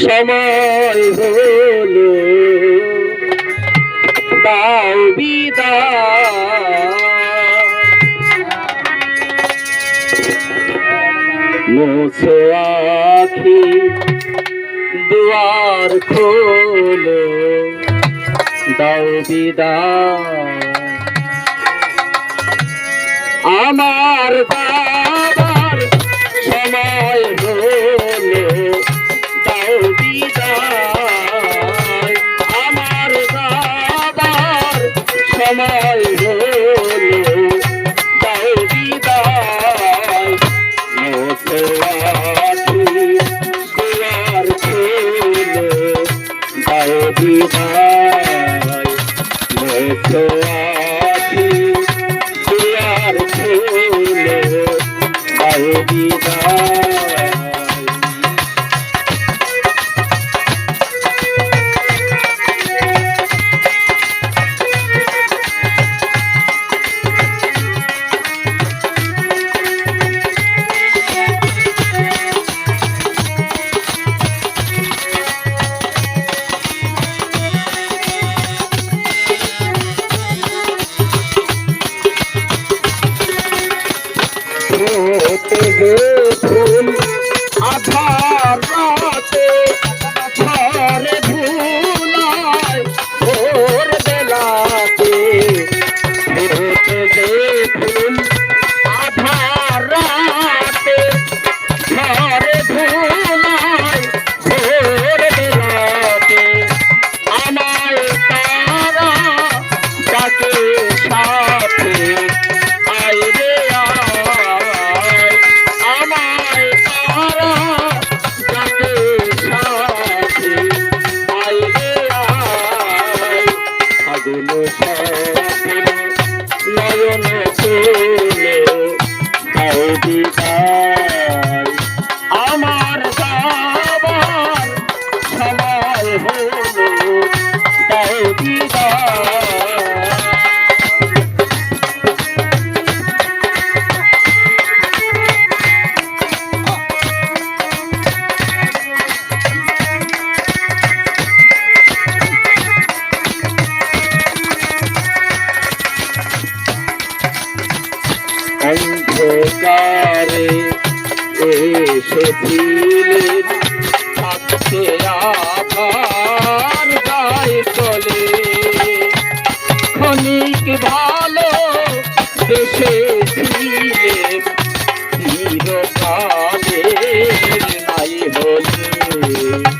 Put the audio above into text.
সময় হলো। দাও মুছে আখি দুয়ার খোলো। দাও বিদায়। আমার দা আমায় হলো দাও বিদায় মোসলাটি দুয়ার খোলো দাও বিদায় মোসলাটি te এনেছে। মুছে দিলেন থাকছে আবার গায়ে চলে ক্ষণিক ভালো দেশে ছিলেন চিরকালের নাই হলে